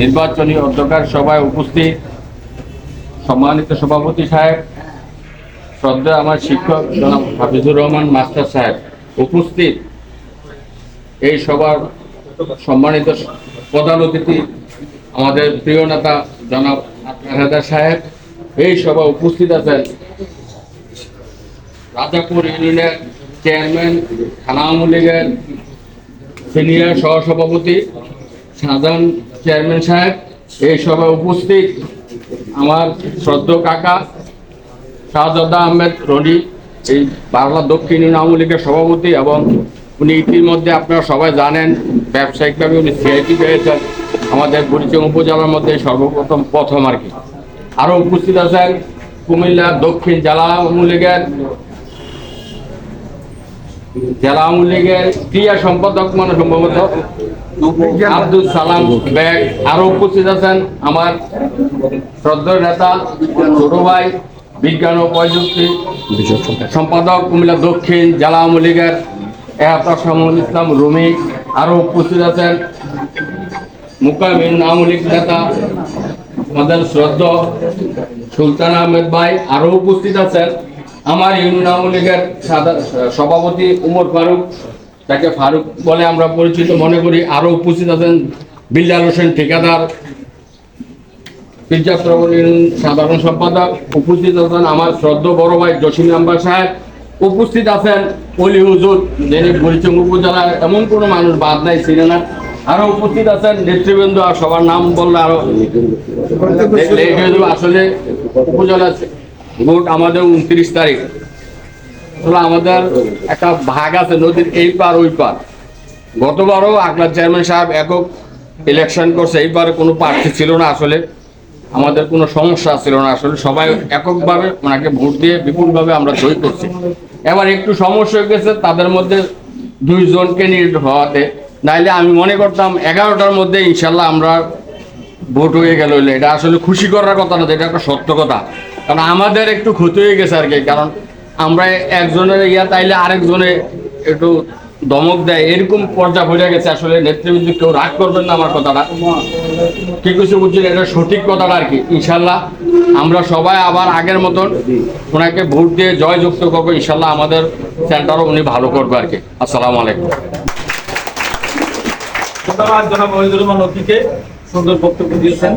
নির্বাচনী অধ্যক্ষের সভায় উপস্থিত সম্মানিত সভাপতি সাহেব শ্রদ্ধা আমার শিক্ষক জনাব হাফিজুর রহমান, মাস্টার সাহেব উপস্থিত। এই সভার সম্মানিত প্রধান অতিথি আমাদের প্রিয় নেতা জনাব হায়দার সাহেব, এই সভা উপস্থিত আছেন রাজাপুর ইউনিয়নের চেয়ারম্যান থানা আওয়ামী লীগের সিনিয়র সহসভাপতি সাধারণ চেয়ারম্যান সাহেব, এই সভায় উপস্থিত আমার শ্রদ্ধ কাকা, শাহজাদা আহমেদ রনি, এই বাংলা দক্ষিণ আওয়ামী লীগের সভাপতি এবং উনি ইতিমধ্যে আপনারা সবাই জানেন, ব্যবসায়িকভাবে উনি সিআইটি পেয়েছেন, আমাদের বুড়িচং উপজেলার মধ্যে সর্বপ্রথম প্রথম আর কি। আরও উপস্থিত আছেন কুমিল্লা দক্ষিণ জেলা আওয়ামী লীগের জেলা আওয়ামী লীগের ক্রিয়া সম্পাদক মানে সম্ভবত আব্দুল সালাম ব্যাগ আরও উপস্থিত আছেন আমার শ্রদ্ধ নেতা, ছোট ভাই, বিজ্ঞান ও প্রযুক্তি সম্পাদক কুমিল্লা দক্ষিণ জেলা আওয়ামী লীগের এহতাসমুল ইসলাম রুমি। আরও উপস্থিত আছেন মুকামিন আওয়ামী লীগ নেতা আমাদের শ্রদ্ধ সুলতান আহমেদ ভাই। আরও উপস্থিত আছেন আমার ইউনিয়ন আওয়ামী লীগের সভাপতি উমর ফারুক, তাকে ফারুক বলে আমরা পরিচিত মনে করি আরও উপস্থিত আছেন বিল্লাল হোসেন ঠিকাদার পিজ্জাপ্রবণ সাধারণ সম্পাদক, উপস্থিত আছেন আমার শ্রদ্ধ বড় ভাই জসিম আম্বার সাহেব, উপস্থিত আছেন অলি হুজুর, যিনি বরিচং উপজেলার এমন কোনো মানুষ বাদ নাই ছিল না। আরও উপস্থিত আছেন নেতৃবৃন্দ, আর সবার নাম বললে আরও আসলে উপজেলা ভোট আমাদের উনত্রিশ তারিখ। আসলে আমাদের একটা ভাগ আছে, নদীর এই পার, ওই পার। গতবারও আকলার চেয়ারম্যান সাহেব একক ইলেকশন করছে, এইবারে কোনো প্রার্থী ছিল না আসলে। আমাদের কোনো সমস্যা ছিল না আসলে। সবাই এককভাবে ওনাকে ভোট দিয়ে বিপুলভাবে আমরা জয় করছি। এবার একটু সমস্যা হয়ে গেছে, তাদের মধ্যে দুইজনকে নিয়ে হওয়াতে। নাইলে আমি মনে করতাম এগারোটার মধ্যে ইনশাল্লাহ আমরা ভোট হয়ে গেল এটা আসলে খুশি করার কথা না, এটা একটা সত্য কথা। কারণ আমাদের একটু ক্ষতি হয়ে গেছে আর কি, কারণ আমরা একজনের ইয়া তাইলে আরেকজনে একটু দমক দেয়, এরকম পর্যায়ে হয়ে গেছে আসলে, নেতৃবৃন্দ কেউ রাগ করবেন না আমার কথাটা। কি কিছু বুঝছেন? এটা সঠিক কথাটা আর কি, ইনশাল্লাহ আমরা সবাই আবার আগের মতন ওনাকে ভোট দিয়ে জয়যুক্ত করব, ইনশাল্লাহ আমাদের সেন্টারও উনি ভালো করবে আর কি। আসসালামু আলাইকুম। ধন্যবাদ জনাব মহিদুর রহমান সুন্দর বক্তব্য দিয়েছেন।